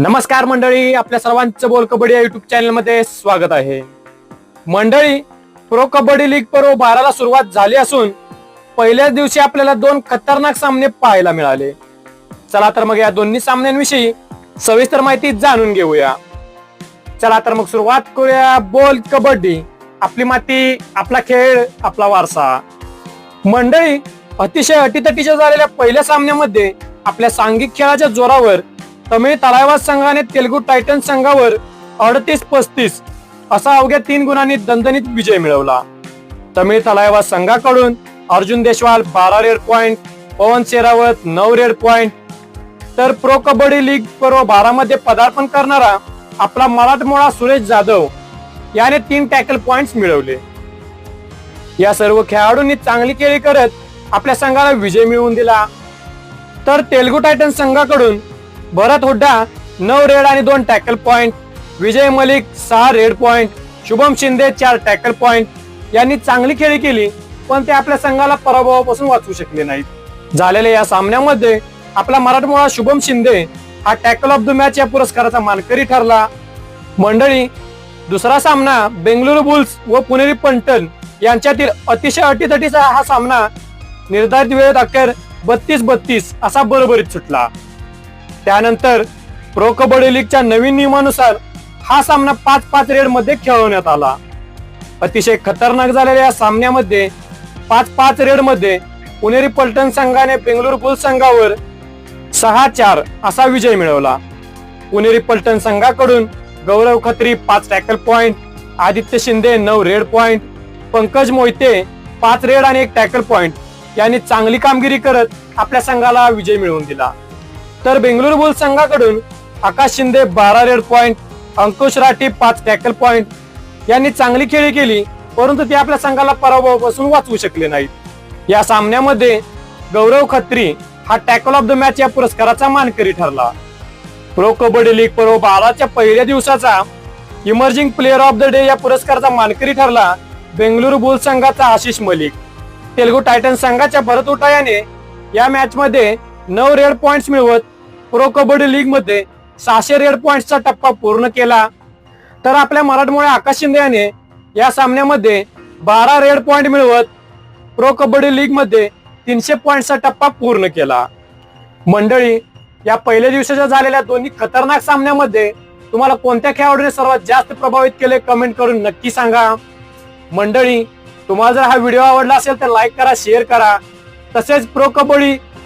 नमस्कार मंडळी आपल्या सर्वांचं बोल कबड्डी या युट्यूब चॅनलमध्ये स्वागत आहे. मंडळी प्रो कबड्डी लीग पर्व बाराला सुरुवात झाली असून पहिल्याच दिवशी आपल्याला दोन खतरनाक सामने पाहायला मिळाले. चला तर मग या दोन्ही सामन्यांविषयी सविस्तर माहिती जाणून घेऊया. चला तर मग सुरुवात करूया बोल कबड्डी. आपली माती आपला खेळ आपला वारसा. मंडळी अतिशय अटीतटीच्या झालेल्या पहिल्या सामन्यामध्ये आपल्या सांघिक खेळाच्या जोरावर तमिळ तलावाज संघाने तेलुगू टायटन संघावर अडतीस पस्तीस असा अवघ्या तीन गुणांनी दणदणीत विजय मिळवला. तमिळ तलावाज संघाकडून अर्जुन देशवाल बारा रेड पॉइंट पवन शेरावत नऊ रेड पॉइंट. तर प्रो कबड्डी लीग पर्व बारा मध्ये पदार्पण करणारा आपला मराठमोळा सुरेश जाधव याने तीन टॅकल पॉइंट्स मिळवले. या सर्व खेळाडूंनी चांगली खेळी करत आपल्या संघाला विजय मिळवून दिला. तर तेलगू टायटन संघाकडून भरत हुड्डा नऊ रेड आणि दोन टॅकल पॉइंट. विजय मलिक सहा रेड पॉइंट. शुभम शिंदे चार टॅकल पॉइंट. यांनी चांगली खेळी केली पण ते आपल्या संघाला पराभवापासून वाचवू शकले नाहीत. झालेल्या या सामन्यामध्ये आपला मराठमोळा शुभम शिंदे हा टॅकल ऑफ द मॅच या पुरस्काराचा मानकरी ठरला. मंडळी दुसरा सामना बेंगलुरू बुल्स व पुणेरी पंटन यांच्यातील अतिशय अटीतटीचा हा सामना निर्धारित वेळेत अखेर बत्तीस बत्तीस असा बरोबरीत सुटला. त्यानंतर प्रो कबड्डी लीगच्या नवीन नियमानुसार हा सामना पाच पाच रेडमध्ये खेळवण्यात आला. अतिशय खतरनाक झालेल्या या सामन्यामध्ये पाच पाच रेडमध्ये पुणेरी पलटण संघाने बेंगलोर बुल्स संघावर सहा चार असा विजय मिळवला. पुणेरी पलटण संघाकडून गौरव खत्री पाच टॅकल पॉइंट आदित्य शिंदे नऊ रेड पॉइंट पंकज मोहिते पाच रेड आणि एक टॅकल पॉइंट यांनी चांगली कामगिरी करत आपल्या संघाला विजय मिळवून दिला. तर बेंगळुरू बुल्स संघाकडून आकाश शिंदे बारा रेड पॉइंट अंकुश राठी पाच टॅकल पॉइंट. यांनी चांगली खेळी केली परंतु ते आपल्या संघाला पराभवापासून वाचवू शकले नाहीत. या सामन्यामध्ये गौरव खत्री हा टॅकल ऑफ द मॅच या पुरस्काराचा मानकरी ठरला. प्रो कबड्डी लीग पर्व बाराच्या पहिल्या दिवसाचा emerging player of the day या पुरस्काराचा मानकरी ठरला बेंगळुरू बुल्स संघाचा आशिष मलिक. तेलुगू टायटन संघाच्या भरत उटायाने या मॅच मध्ये नऊ रेड पॉइंट्स मिळवत प्रो कबड्डी लीगमध्ये सहाशे रेड पॉइंटचा टप्पा पूर्ण केला. तर आपल्या मराठमोळ्या आकाश शिंदे याने या सामन्यामध्ये बारा रेड पॉइंट मिळवत प्रो कबड्डी लीगमध्ये तीनशे पॉइंटचा टप्पा पूर्ण केला. मंडळी या पहिल्या दिवसाच्या झालेल्या दोन्ही खतरनाक सामन्यामध्ये तुम्हाला कोणत्या खेळाडूने सर्वात जास्त प्रभावित केले कमेंट करून नक्की सांगा. मंडळी तुम्हाला जर हा व्हिडिओ आवडला असेल तर लाईक करा शेअर करा. तसेच प्रो कबड्डी